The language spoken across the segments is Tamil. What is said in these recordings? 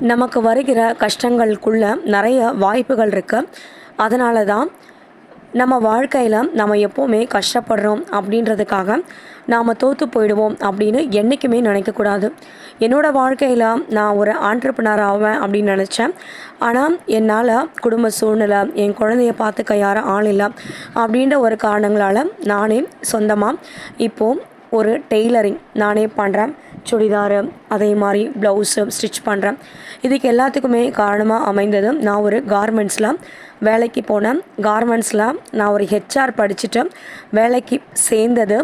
நமக்கு வருகிற கஷ்டங்களுக்குள்ள நிறைய வாய்ப்புகள் இருக்குது அதனால தான் நம்ம வாழ்க்கையில் நம்ம எப்போவுமே கஷ்டப்படுறோம் அப்படின்றதுக்காக நாம் தோற்று போயிடுவோம் அப்படின்னு என்றைக்குமே நினைக்கக்கூடாது என்னோடய வாழ்க்கையில் நான் ஒரு ஆண்டர்பனர் ஆவேன் அப்படின்னு நினச்சேன். ஆனால் என்னால் குடும்ப சூழ்நிலை என் குழந்தைய பார்த்துக்க யாரும் ஆள் இல்லை அப்படின்ற ஒரு காரணங்களால் நானே சொந்தமாக இப்போது ஒரு டெய்லரிங் நானே பண்ணுறேன் சுடிதாரு அதே மாதிரி ப்ளவுஸு ஸ்டிச் பண்ணுறேன் இதுக்கு எல்லாத்துக்குமே காரணமாக அமைந்தது நான் ஒரு கார்மெண்ட்ஸில் வேலைக்கு போனேன் கார்மெண்ட்ஸில் நான் ஒரு ஹெச்ஆர் படிச்சுட்டு வேலைக்கு சேர்ந்தது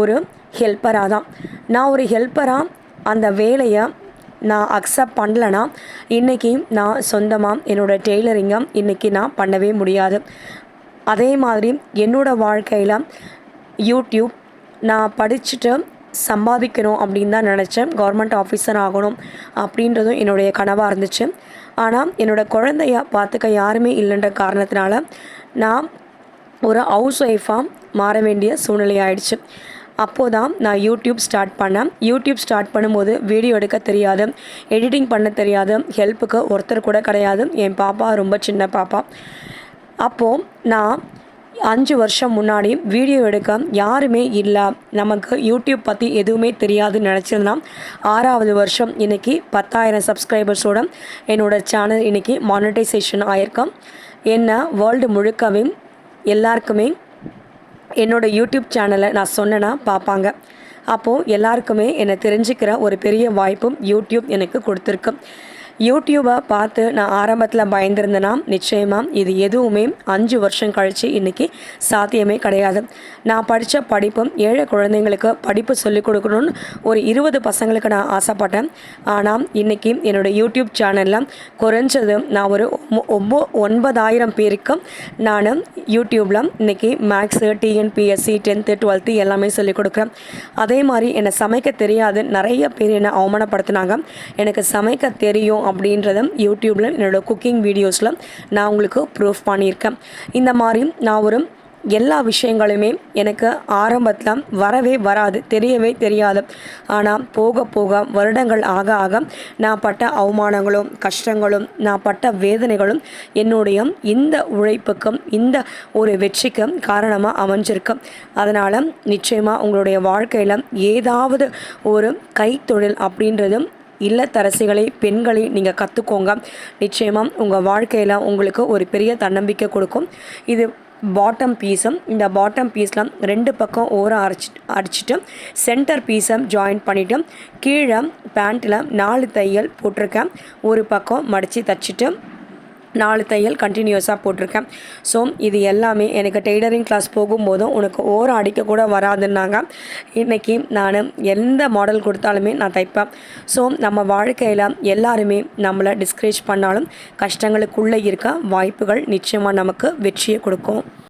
ஒரு ஹெல்ப்பராக தான். நான் ஒரு ஹெல்ப்பராக அந்த வேலையை நான் அக்செப்ட் பண்ணலைன்னா இன்றைக்கி நான் சொந்தமாக என்னோடய டெய்லரிங்கை இன்றைக்கி நான் பண்ணவே முடியாது. அதே மாதிரி என்னோடய வாழ்க்கையில் யூடியூப் நான் படிச்சுட்டு சம்பாதிக்கணும் அப்படின்னு தான் நினச்சேன். கவர்மெண்ட் ஆஃபீஸர் ஆகணும் அப்படின்றதும் என்னுடைய கனவாக இருந்துச்சு. ஆனால் என்னோடய குழந்தைய பார்த்துக்க யாருமே இல்லைன்ற காரணத்தினால நான் ஒரு ஹவுஸ் ஒய்ஃபாக மாற வேண்டிய சூழ்நிலை ஆயிடுச்சு. அப்போது தான் நான் யூடியூப் ஸ்டார்ட் பண்ணேன். யூடியூப் ஸ்டார்ட் பண்ணும்போது வீடியோ எடுக்க தெரியாது எடிட்டிங் பண்ண தெரியாது ஹெல்ப்புக்கு ஒருத்தர் கூட கிடையாது. என் பாப்பா ரொம்ப சின்ன பாப்பா. அப்போது நான் அஞ்சு வருஷம் முன்னாடி வீடியோ எடுக்க யாருமே இல்லை. நமக்கு யூடியூப் பற்றி எதுவுமே தெரியாதுன்னு நினச்சிருந்தான் ஆறாவது வருஷம் இன்றைக்கி பத்தாயிரம் சப்ஸ்கிரைபர்ஸோட என்னோடய சேனல் இன்றைக்கி மானிட்டைசேஷன் ஆயிருக்கோம் என்ன வேர்ல்டு முழுக்கவே எல்லாருக்குமே என்னோடய யூடியூப் சேனலை நான் சொன்னேன்னா பார்ப்பாங்க. அப்போது எல்லாருக்குமே என்னை தெரிஞ்சுக்கிற ஒரு பெரிய வாய்ப்பும் யூடியூப் எனக்கு கொடுத்துருக்கு. யூடியூப்பை பார்த்து நான் ஆரம்பத்தில் பயந்துருந்தேன்னா நிச்சயமாக இது எதுவுமே அஞ்சு வருஷம் கழித்து இன்றைக்கி சாத்தியமே கிடையாது. நான் படித்த படிப்பும் ஏழை குழந்தைங்களுக்கு படிப்பு சொல்லிக் கொடுக்கணும்னு ஒரு இருபது பசங்களுக்கு நான் ஆசைப்பட்டேன். ஆனால் இன்றைக்கி என்னோடய யூடியூப் சேனலில் குறைஞ்சது நான் ஒரு ஒம்போ ஒன்பதாயிரம் பேருக்கு நான் யூடியூப்பில் இன்றைக்கி மேக்ஸு டிஎன்பிஎஸ்சி டென்த்து டுவெல்த்து எல்லாமே சொல்லிக் கொடுக்குறேன். அதே மாதிரி என்னை சமைக்க தெரியாது. நிறைய பேர் என்னை அவமானப்படுத்தினாங்க. எனக்கு சமைக்க தெரியும். அப்படின்றத யூடியூப்பில் என்னோடய குக்கிங் வீடியோஸில் நான் உங்களுக்கு ப்ரூஃப் பண்ணியிருக்கேன். இந்த மாதிரி நான் ஒரு எல்லா விஷயங்களுமே எனக்கு ஆரம்பத்தில் வரவே வராது தெரியவே தெரியாது. ஆனால் போக போக வருடங்கள் ஆக ஆக நான் பட்ட அவமானங்களும் கஷ்டங்களும் நான் பட்ட வேதனைகளும் என்னுடைய இந்த உழைப்புக்கும் இந்த ஒரு வெற்றிக்கும் காரணமாக அமைஞ்சிருக்கு. அதனால் நிச்சயமாக உங்களுடைய வாழ்க்கையில் ஏதாவது ஒரு கைத்தொழில் அப்படின்றதும் இல்லத்தரசிகளை பெண்களை நீங்கள் கற்றுக்கோங்க நிச்சயமாக உங்கள் வாழ்க்கையில் உங்களுக்கு ஒரு பெரிய தன்னம்பிக்கை கொடுக்கும். இது பாட்டம் பீஸும் இந்த பாட்டம் பீஸில் ரெண்டு பக்கம் ஓரம் அரைச்சி அடிச்சுட்டு சென்டர் பீஸை ஜாயின் பண்ணிவிட்டு கீழே பேண்ட்டில் நாலு தையல் போட்டிருக்கேன். ஒரு பக்கம் மடித்து தச்சுட்டு நாலு தையல் கண்டினியூஸாக போட்டிருக்கேன். ஸோ இது எல்லாமே எனக்கு டெய்லரிங் கிளாஸ் போகும்போதும் உனக்கு ஓரம் அடிக்க கூட வராதுன்னாங்க. இன்றைக்கி நான் எந்த மாடல் கொடுத்தாலுமே நான் தைப்பேன். ஸோ நம்ம வாழ்க்கையில் எல்லாருமே நம்மளை டிஸ்கரேஜ் பண்ணாலும் கஷ்டங்களுக்குள்ளே இருக்க வாய்ப்புகள் நிச்சயமாக நமக்கு வெற்றியை கொடுக்கும்.